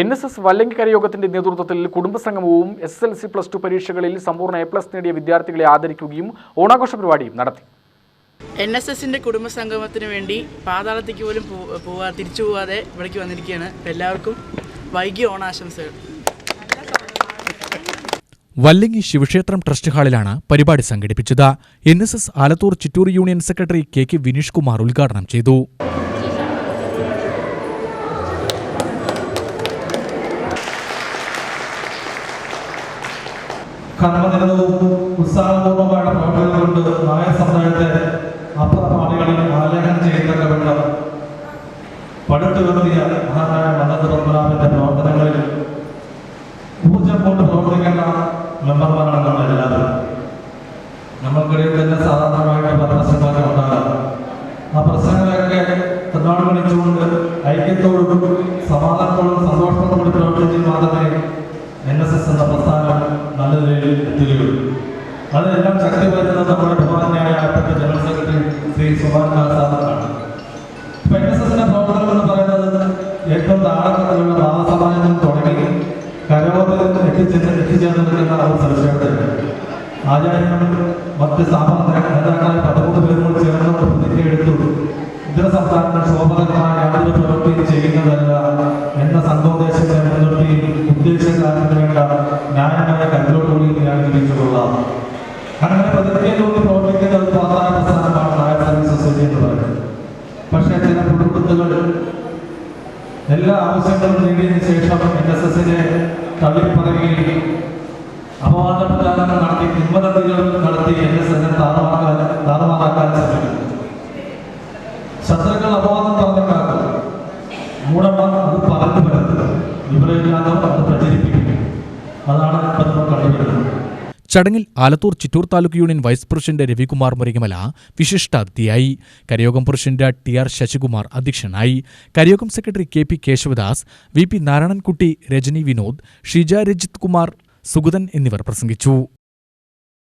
N S S വല്ലങ്കിക്കര യോഗത്തിന്റെ നേതൃത്വത്തിൽ കുടുംബസംഗമവും S L C plus two പരീക്ഷകളിൽ സമ്പൂർണ എ പ്ലസ് നേടിയ വിദ്യാർത്ഥികളെ ആദരിക്കുകയും ഓണാഘോഷ പരിപാടിയും നടത്തി. എൻ എസ് എസിന്റെ കുടുംബസംഗമത്തിന് വേണ്ടി പാതാളത്തേക്ക് പോലും പോവാ തിരിച്ചു പോവാതെ ഇവിടേക്ക് വന്നിരിക്കുകയാണ് എല്ലാവർക്കും വൈകി ഓണാശംസകൾ. വല്ലങ്ങി ശിവക്ഷേത്രം ട്രസ്റ്റ് ഹാളിലാണ് പരിപാടി സംഘടിപ്പിച്ചത്. N S S Alathur Chittur union secretary K K Vineesh Kumar ഉദ്ഘാടനം ചെയ്തു. കർമ്മനിരതവും ഉത്സാഹപൂർവമായ പ്രവർത്തനങ്ങൾ കൊണ്ട് സമുദായത്തെ അപ്പുറപാടികളിൽ ആലേഖനം ചെയ്യത്തക്ക വിധം പടുത്തുയർത്തിയ മഹാനായ പത്മനാഭന്റെ പ്രവർത്തനങ്ങളിൽ ഊർജം കൊണ്ട് പ്രവർത്തിക്കേണ്ട മെമ്പർമാരാണ് നമ്മളെല്ലാവരും നമ്മൾക്കിടയിൽ തന്നെ സാധാരണമായിട്ട് പല പ്രശ്നങ്ങളൊക്കെ ഉണ്ടാകാം. ആ പ്രശ്നങ്ങളെയൊക്കെ തന്നാട് വിളിച്ചുകൊണ്ട് ഐക്യത്തോടും സമാധാനത്തോടും സന്തോഷത്തോടും കൂടി പ്രവർത്തിച്ച് മാത്രമേ എൻ എസ് എസ് എന്ന അതെല്ലാം ശക്തി വരുന്നത് നമ്മുടെ ബഹുമാനായ അടുത്ത ജനറൽ സെക്രട്ടറി ശ്രീ സുഭാൻ സാറാണ് ഇപ്പൊ എൻ പ്രവർത്തനം എന്ന് പറയുന്നത് ഏറ്റവും താഴെത്തട്ടിലുള്ള നാദസമാജത്തിൽ തുടങ്ങി കരോതിൽ എത്തിച്ചെന്ന് എത്തിച്ചേർന്ന് നിൽക്കുന്ന ഒരു സവിശേഷതയുണ്ട് ആചാര്യനും മറ്റ് സ്ഥാപന നേതാക്കളായ പതിമൂന്ന് പേരും ചേർന്നുകൊണ്ട് പ്രതിജ്ഞ എടുത്തു. ഇതര സംസ്ഥാനങ്ങൾ ശോഭകരമായ യാതൊരു പ്രവൃത്തി ചെയ്യുന്നതല്ല എന്ന സന്തോദേശത്തെ മുൻനിർത്തി ഉദ്ദേശകാലത്തിന് വേണ്ട ന്യായമായ കരുതലോടുകൂടി ഞാൻ ജീവിച്ചുകൊള്ളാം അങ്ങനെ പ്രതിജ്ഞയിലൂടെ പ്രവർത്തിക്കുന്ന ഒരു പ്രധാന പ്രസ്ഥാനമാണ് നായർ സർവീസ് സൊസൈറ്റി എന്ന് പറയുന്നത്. പക്ഷേ ചില കുടുംബത്തുകൾ എല്ലാ ആവശ്യങ്ങളും നേടിയതിനു ശേഷം എൻ എസ് എസിനെ തള്ളിപ്പറയുകയും അപവാദ പ്രചാരണം നടത്തി കിംവദന്തികൾ നടത്തി എൻ എസ് എസിനെ താറുമാറാക്കാൻ താറുമാറാക്കാൻ ശ്രമിക്കുന്നു. ശത്രുക്കൾ അപവാദം പറഞ്ഞുണ്ടാക്കും മൂടന്മാർ അത് പറഞ്ഞു പരത്തുക വിപരീതം അത് പ്രചരിപ്പിക്കും അതാണ് ചടങ്ങിൽ Alathur Chittur taluk union vice president Ravikumar Murikamala വിശിഷ്ടാതിഥിയായി കരയോഗം പ്രസിഡന്റ് ടി ആർ ശശികുമാർ അധ്യക്ഷനായി കരയോഗം secretary K P Kesavadas V P Narayanankutty Rajani Vinod Shija Rajith Kumar Sugathan എന്നിവർ പ്രസംഗിച്ചു.